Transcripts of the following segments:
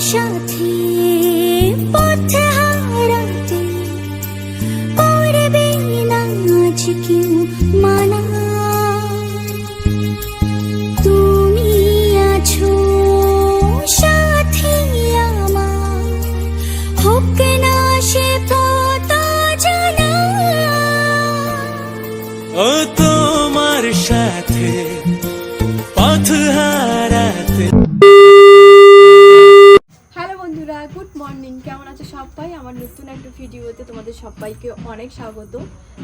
সাথে, পথে হারাতে করবে না আজ সাথে আমার, হোক না সে জানা ও তোমার সাথে সবাই আমার নতুন একটা ভিডিওতে তোমাদের সবাইকে অনেক স্বাগত।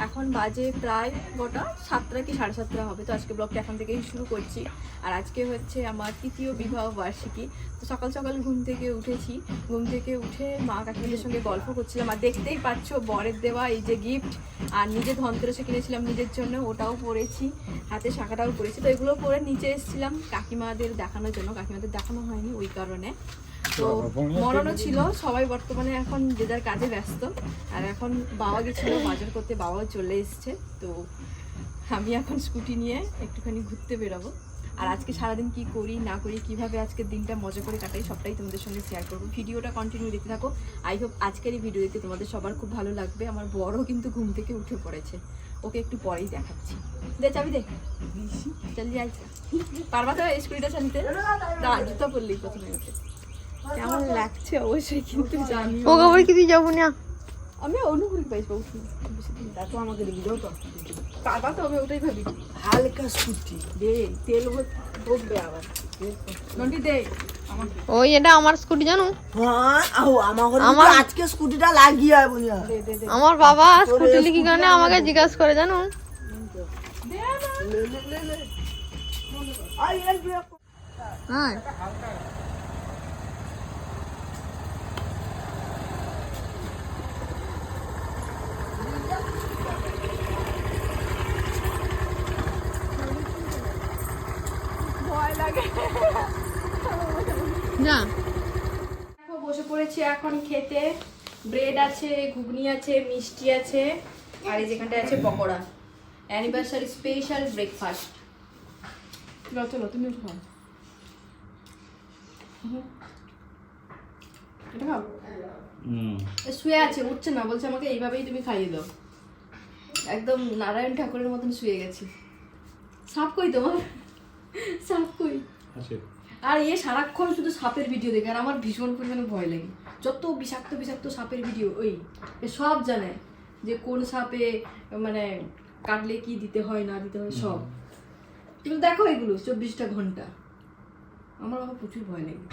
এখন বাজে প্রায় গোটা সাতটা কি সাড়ে সাতটা হবে, তো আজকে ব্লগটা এখন থেকেই শুরু করছি। আর আজকে হচ্ছে আমার তৃতীয় বিবাহ বার্ষিকী, তো সকাল সকাল ঘুম থেকে উঠেছি। ঘুম থেকে উঠে মা কাকিমাদের সঙ্গে গল্প করছিলাম, আর দেখতেই পাচ্ছ বরের দেওয়া এই যে গিফট আর নিজে ধনতেরসে কিনেছিলাম নিজের জন্য, ওটাও পরেছি, হাতে শাখাটাও পরেছি। তো এগুলো পরে নিচে এসেছিলাম কাকিমাদের দেখানোর জন্য, কাকিমাদের দেখানো হয়নি ওই কারণে। তো মরণও ছিল সবাই বর্তমানে এখন যে যার কাজে ব্যস্ত। আর এখন বাবা গেছিল বাজার করতে বাবাও চলে এসছে। তো আমি এখন স্কুটি নিয়ে একটুখানি ঘুরতে বেরোবো। আর আজকে সারাদিন কি করি না করি কীভাবে আজকের দিনটা মজা করে কাটাই সবটাই তোমাদের সঙ্গে শেয়ার করব। ভিডিওটা কন্টিনিউ দেখতে থাকো। আই হোপ আজকের এই ভিডিও দেখতে তোমাদের সবার খুব ভালো লাগবে। আমার বড় কিন্তু ঘুম থেকে উঠে পড়েছে। ওকে একটু পরেই দেখাচ্ছি। দে চাবি দে। চল যাই পারবা তো স্কুটিটা চালিতে? জুতো পরলি প্রথমে উঠে কেমন লাগছে অবশ্যই কিন্তু জানি ও আবার কি তুই যাব না? আমি অনুভূতি পাইছি উঠি বেশি দিন তা তো আমাকে দেখি দাও তো। পারবা তো আমি ওটাই ভাবি। হালকা স্কুটি দে তেল বকবে আবার। দে ওই এটা আমার স্কুটি জানো? হ্যাঁ আমার আজকে স্কুটিটা লাগিয়ে আমার বাবা স্কুটি লিখি কারণে আমাকে জিজ্ঞাসা করে জানো? হ্যাঁ না। দেখো বসে পড়েছি এখন খেতে। ব্রেড আছে ঘুগনি আছে মিষ্টি আছে আর এই যেখানটা আছে পকোড়া। অ্যানিভার্সারি স্পেশাল ব্রেকফাস্ট চলো চলো তুমি খাও এটা খাও? শুয়ে আছে উঠছে না বলছে আমাকে এইভাবেই তুমি খাইয়ে দাও। একদম নারায়ণ ঠাকুরের মতন শুয়ে গেছি। সাপ কই তোমার? সাপ কই? আর এ সারাক্ষণ শুধু সাপের ভিডিও দেখে আর আমার ভীষণ পরিমাণে ভয় লাগে। যত বিষাক্ত বিষাক্ত সাপের ভিডিও ওই এ সব জানে যে কোন সাপে মানে কাটলে কি দিতে হয় না দিতে হয় সব। তুমি দেখো এগুলো চব্বিশটা ঘণ্টা। আমার আবার প্রচুর ভয় লাগে।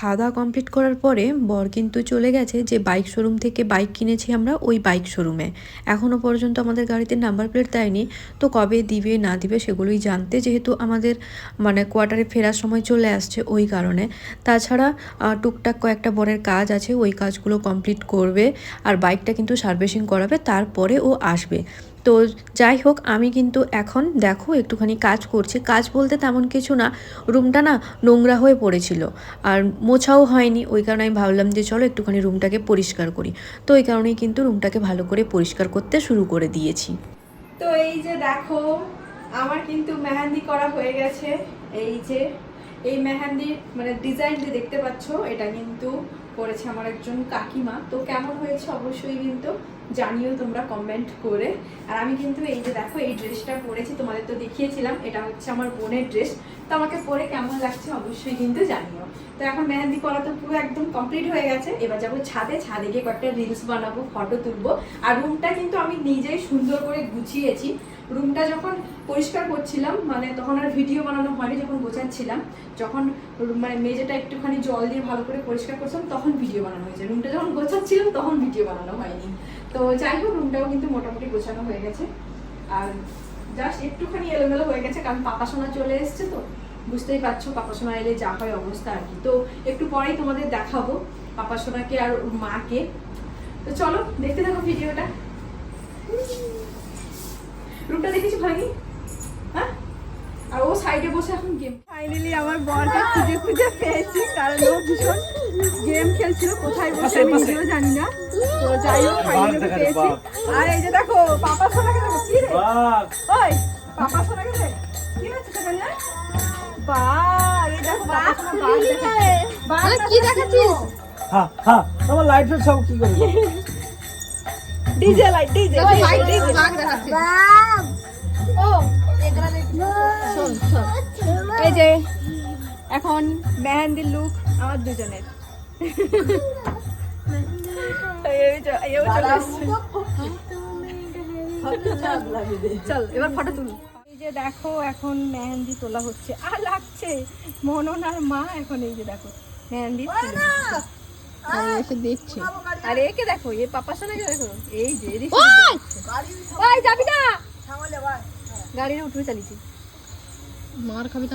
খাওয়া দাওয়া কমপ্লিট করার পরে বর কিন্তু চলে গেছে যে বাইক শোরুম থেকে বাইক কিনেছি আমরা ওই বাইক শোরুমে এখনও পর্যন্ত আমাদের গাড়িতে নাম্বার প্লেট দেয়নি। তো কবে দিবে, না দিবে সেগুলোই জানতে। যেহেতু আমাদের মানে কোয়ার্টারে ফেরার সময় চলে আসছে ওই কারণে। তাছাড়া টুকটাক কয়েকটা বরের কাজ আছে, ওই কাজগুলো কমপ্লিট করবে। আর বাইকটা কিন্তু সার্ভিসিং করাবে, তারপরে ও আসবে। তো যাই হোক, আমি কিন্তু এখন দেখো একটুখানি কাজ করছি। কাজ বলতে তেমন কিছু না, রুমটা না নোংরা হয়ে পড়েছিল। আর মোছাও হয়নি, ওই কারণে আমি ভাবলাম যে চলো একটুখানি রুমটাকে পরিষ্কার করি। তো ওই কারণেই কিন্তু রুমটাকে ভালো করে পরিষ্কার করতে শুরু করে দিয়েছি। তো এই যে দেখো, আমার কিন্তু মেহেন্দি করা হয়ে গেছে। এই যে এই মেহেন্দির মানে ডিজাইন যে দেখতে পাচ্ছ, এটা কিন্তু করেছে আমার একজন কাকিমা। তো কেমন হয়েছে অবশ্যই কিন্তু জানিও তোমরা কমেন্ট করে। আর আমি কিন্তু এই যে দেখো, এই ড্রেসটা পরেছি, তোমাদের তো দেখিয়েছিলাম, এটা হচ্ছে আমার বোনের ড্রেস তো আমাকে পরে কেমন লাগছে অবশ্যই কিন্তু জানিও। তো এখন মেহেন্দি করা তো পুরো একদম কমপ্লিট হয়ে গেছে। এবার যাব ছাদে। ছাদে গিয়ে কয়েকটা রিলস বানাবো ফটো তুলবো। আর রুমটা কিন্তু আমি নিজেই সুন্দর করে গুছিয়েছি। রুমটা যখন পরিষ্কার করছিলাম মানে তখন আর ভিডিও বানানো হয়নি যখন গোছাচ্ছিলাম, যখন মানে মেঝেটা একটুখানি জল দিয়ে ভালো করে পরিষ্কার করছিলাম, তখন ভিডিও বানানো হয়েছে। রুমটা যখন গোছাচ্ছিলাম, তখন ভিডিও বানানো হয়নি। তো যাই হোক রুমটাও কিন্তু মোটামুটি গোছানো হয়ে গেছে। আর জাস্ট একটুখানি এলোমেলো হয়ে গেছে, কারণ পাপা সোনা চলে এসছে তো। বুঝতেই পারছ পাপা সোনা এলে যা হয় অবস্থা আর কি। তো একটু পরেই তোমাদের দেখাবো পাপা সোনাকে আর ওর মাকে। তো চলো দেখতে থাকো ভিডিওটা। রুমটা দেখেছি ভালো হ্যাঁ? আর ও সাইডে বসে এখন গেম ফাইনালি আমার বরকে খুঁজে খুঁজে পেয়েছি কারণ ও ভীষণ গেম খেলছিল কোথায় বসে আমি নিজেও জানি না। তো যাই হোক ফাইনালি পেয়েছি। আর এই যে দেখো পাপা সোনাকে দেখো কি রে? ওই পাপা সোনাকে দেখ। কি দেখাচ্ছে তো মানে কি দেখাচ্ছিস? হ্যাঁ হ্যাঁ তোমার লাইট ফাইট সব কি করবে ডিজে লাইট ডিজে বাঘ দেখাচ্ছিস ও এই যে এখন মেহেন্দির লুক আমার দুজনের। এই চলে এবার ফটো তুল। যে দেখো এখন মেহেন্দি তোলা হচ্ছে। আর লাগছে। মনন আর মা এখন এই যে দেখো মেহেন্দি এসে দেখছি। আর একে দেখো এ পাপার সঙ্গে দেখো। এই যে যাবি না? গাড়ির উঠবে চালিয়েছি। মার খাবি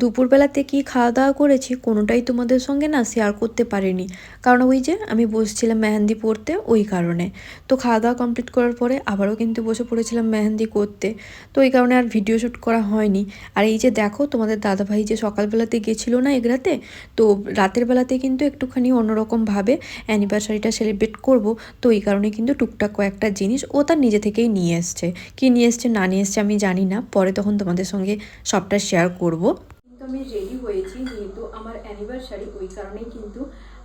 দুপুরবেলাতে কি খাওয়া দাওয়া করেছি কোনোটাই তোমাদের সঙ্গে না শেয়ার করতে পারিনি। কারণ ওই যে আমি বসছিলাম মেহেন্দি পরতে ওই কারণে। তো খাওয়া দাওয়া কমপ্লিট করার পরে আবারও কিন্তু বসে পড়েছিলাম মেহেন্দি করতে। তো ওই কারণে আর ভিডিও শ্যুট করা হয়নি। আর এই যে দেখো তোমাদের দাদাভাই যে সকালবেলাতে গেছিল না এগরাতে, তো রাতের বেলাতে কিন্তু একটুখানি অন্যরকমভাবে অ্যানিভার্সারিটা সেলিব্রেট করব। তো এই কারণে কিন্তু টুকটাক কয়েকটা জিনিস ও তার নিজে থেকেই নিয়ে এসছে। কি নিয়ে এসছে না নিয়ে এসছে আমি জানি না। পরে তখন তোমাদের সঙ্গে সবটা শেয়ার করব। কিন্তু আমি রেডি হয়েছি, যেহেতু আমার অ্যানিভার্সারি ওই কারণেই কিন্তু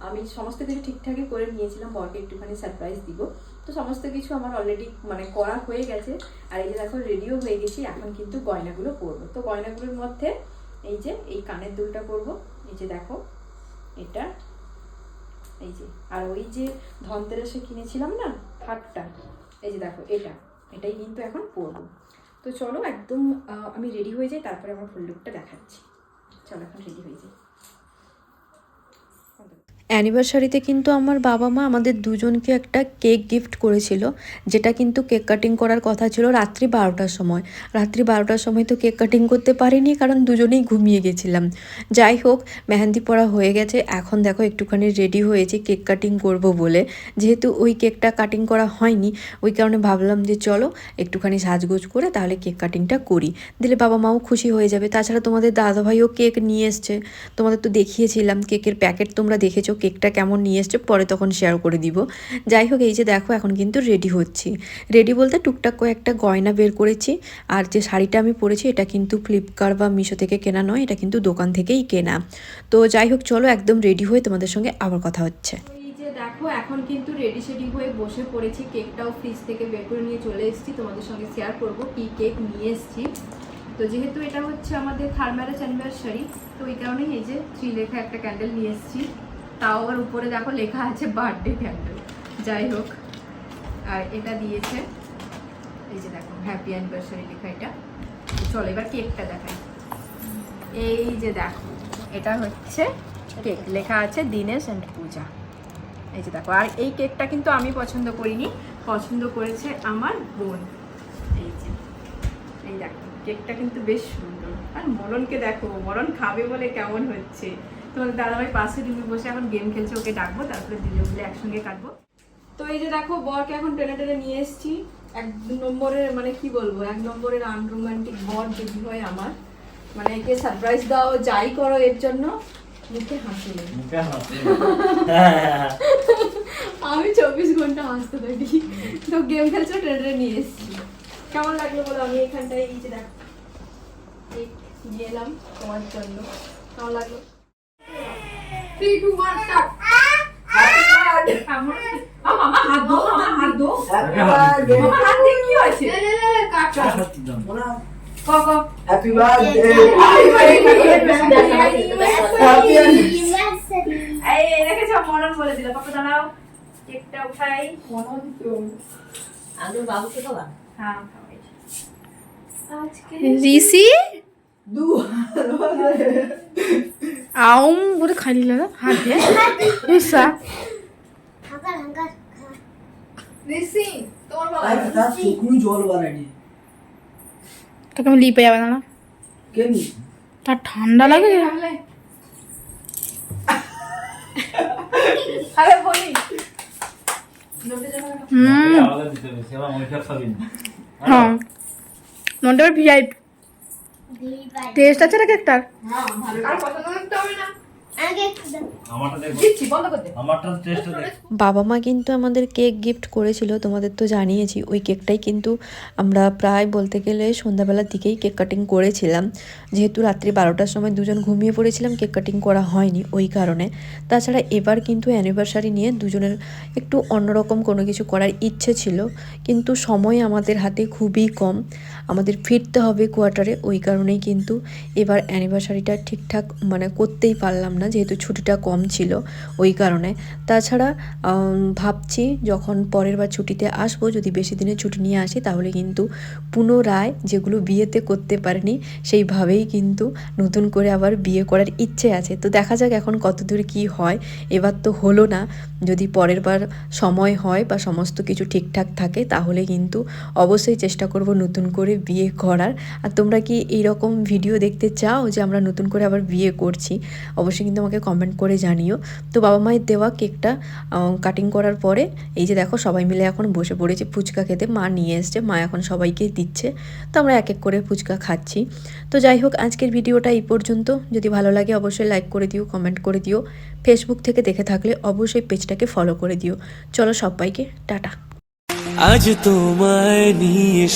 আমি সমস্ত কিছু ঠিকঠাকই করে নিয়েছিলাম, বরকে একটুখানি সারপ্রাইজ দিব। তো সমস্ত কিছু আমার অলরেডি মানে করা হয়ে গেছে। আর এই যে দেখো রেডিও হয়ে গেছি, এখন কিন্তু গয়নাগুলো পরবো। তো গয়নাগুলোর মধ্যে এই যে, এই কানের দুলটা পরবো। এই যে দেখো, এটা, এই যে, আর ওই যে ধনতেরাসে কিনেছিলাম না হাটটা এই যে দেখো, এটা, এটাই কিন্তু এখন পরবো। তো চলো একদম আমি রেডি হয়ে যাই, তারপরে আমার ফুল লুকটা দেখাচ্ছি। চলো এখন রেডি হয়ে যাই। অ্যানিভার্সারিতে কিন্তু আমার বাবা মা আমাদের দুজনকে একটা কেক গিফট করেছিল, যেটা কিন্তু কেক কাটিং করার কথা ছিল রাত্রি বারোটার সময়। রাত্রি বারোটার সময় তো কেক কাটিং করতে পারিনি, কারণ দুজনেই ঘুমিয়ে গেছিলাম। যাই হোক, মেহেন্দি পরা হয়ে গেছে। এখন দেখো একটুখানি রেডি হয়েছে কেক কাটিং করব বলে। যেহেতু ওই কেকটা কাটিং করা হয়নি, ওই কারণে ভাবলাম যে চলো একটুখানি সাজগোজ করে তাহলে কেক কাটিংটা করি। দিলে বাবা মাও খুশি হয়ে যাবে। তাছাড়া তোমাদের দাদাভাইও কেক নিয়ে এসছে। তোমাদের তো দেখিয়েছিলাম, কেকের প্যাকেট তোমরা দেখেছ। কেকটা কেমন নিয়ে এসছে পরে তখন শেয়ার করে দিব। যাই হোক, এই যে দেখো, এখন কিন্তু রেডি হচ্ছি। রেডি বলতে টুকটাক কয়েকটা গয়না বের করেছি। আর যে শাড়িটা আমি পরেছি, এটা কিন্তু ফ্লিপকার্ট বা মিশো থেকে কেনা নয়, এটা কিন্তু দোকান থেকেই কেনা। তো যাই হোক, চলো একদম রেডি হয়ে তোমাদের সঙ্গে আবার কথা হচ্ছে। এই দেখো, এখন কিন্তু রেডি শেডি হয়ে বসে পড়েছি। কেকটাও ফ্রিজ থেকে বের করে নিয়ে চলে এসেছি। তোমাদের সঙ্গে শেয়ার করব কি কেক নিয়ে এসেছি। তো যেহেতু এটা হচ্ছে আমাদের থার্ড ম্যারেজ অ্যানিভার্সারি তো ওই কারণেই এই যে থ্রি লেখা একটা ক্যান্ডেল নিয়ে এসেছি। তাও আবার উপরে দেখো লেখা আছে বার্থডে ক্যান্ডেল যাই হোক, আর এটা দিয়েছে। এই যে দেখো হ্যাপি অ্যানিভার্সারি লেখা এটা। চলো এবার কেকটা দেখাই। এই যে দেখো, এটা হচ্ছে কেক লেখা আছে দিনেশ অ্যান্ড পূজা। এই যে দেখো, আর এই কেকটা কিন্তু আমি পছন্দ করিনি। পছন্দ করেছে আমার বোন। এই যে, এই দেখো কেকটা কিন্তু বেশ সুন্দর। আর মরণকে দেখো মরণ খাবে বলে কেমন হচ্ছে? তোমাদের দাদাভাই পাশে তুমি বসে এখন গেম খেলছে ওকে ডাকবো তারপরে দিলে বলে একসঙ্গে কাটবো। তো এই যে দেখো বরকে এখন টেনে টেনে নিয়ে এসেছি। এক নম্বরের মানে কি বলব এক নম্বরের আনরোমান্টিক বর যদি হয় আমার। মানে একে সারপ্রাইজ দাও যাই করো এর জন্য মুখে হাসি নেই। আমি চব্বিশ ঘণ্টা হাসতে থাকি তো গেম খেলছে ট্রেনে নিয়ে এসেছি। কেমন লাগল বলো? আমি এখানটায় এই যে দেখো এলাম তোমার জন্য। কেমন লাগল? থ্রি টু ওয়ান স্টার্ট ক ক হ্যাপি বার্থডে এই রেখেছ মরণ বলে দিল পাপা দাঁড়াও কেকটা উঠাই আমি বাবুকে খাওয়া হ্যাঁ ঋষি আউম করে খাইলি না হাত দিয়ে বানাইনি তোকে আমি লিপে যাবে না তার ঠান্ডা লাগে হুম হ্যাঁ মনটা ভিআইপি টেস্ট আছে না। কেকটার বাবা মা কিন্তু আমাদের কেক গিফট করেছিল তোমাদের তো জানিয়েছি ওই কেকটাই কিন্তু আমরা প্রায় বলতে গেলে সন্ধ্যাবেলার দিকেই কেক কাটিং করেছিলাম। যেহেতু রাত্রি বারোটার সময় দুজন ঘুমিয়ে পড়েছিলাম কেক কাটিং করা হয়নি ওই কারণে। তাছাড়া এবার কিন্তু অ্যানিভার্সারি নিয়ে দুজনের একটু অন্যরকম কোনো কিছু করার ইচ্ছে ছিল কিন্তু সময় আমাদের হাতে খুবই কম। আমাদের ফিরতে হবে কোয়ার্টারে ওই কারণেই কিন্তু এবার অ্যানিভার্সারিটা ঠিকঠাক মানে করতেই পারলাম না। যেহেতু ছুটিটা কম ছিল ওই কারণে। তাছাড়া ভাবছি যখন পরের বার ছুটিতে আসব, যদি বেশি দিনে ছুটি নিয়ে আসি, তাহলে কিন্তু পুনরায় যেগুলো বিয়েতে করতে পারিনি, সেইভাবেই কিন্তু নতুন করে আবার বিয়ে করার ইচ্ছে আছে। তো দেখা যাক এখন কতদূর কি হয়। এবার তো হলো না। যদি পরের বার সময় হয় বা সমস্ত কিছু ঠিকঠাক থাকে, তাহলে কিন্তু অবশ্যই চেষ্টা করব নতুন করে বিয়ে করার। আর তোমরা কি এইরকম ভিডিও দেখতে চাও যে আমরা নতুন করে আবার বিয়ে করছি? অবশ্যই কিন্তু আমাকে কমেন্ট করে জানিও। তো বাবা মায়ের দেওয়া কেকটা কাটিং করার পরে, এই যে দেখো সবাই মিলে এখন বসে পড়েছে ফুচকা খেতে। মা নিয়ে এসছে, মা এখন সবাইকে দিচ্ছে। তো আমরা এক এক করে ফুচকা খাচ্ছি। তো যাই হোক, আজকের ভিডিওটা এই পর্যন্ত। যদি ভালো লাগে অবশ্যই লাইক করে দিও কমেন্ট করে দিও। ফেসবুক থেকে দেখে থাকলে অবশ্যই পেজটাকে ফলো করে দিও। চলো সবাইকে, টাটা। আজ তোমায় নিয়ে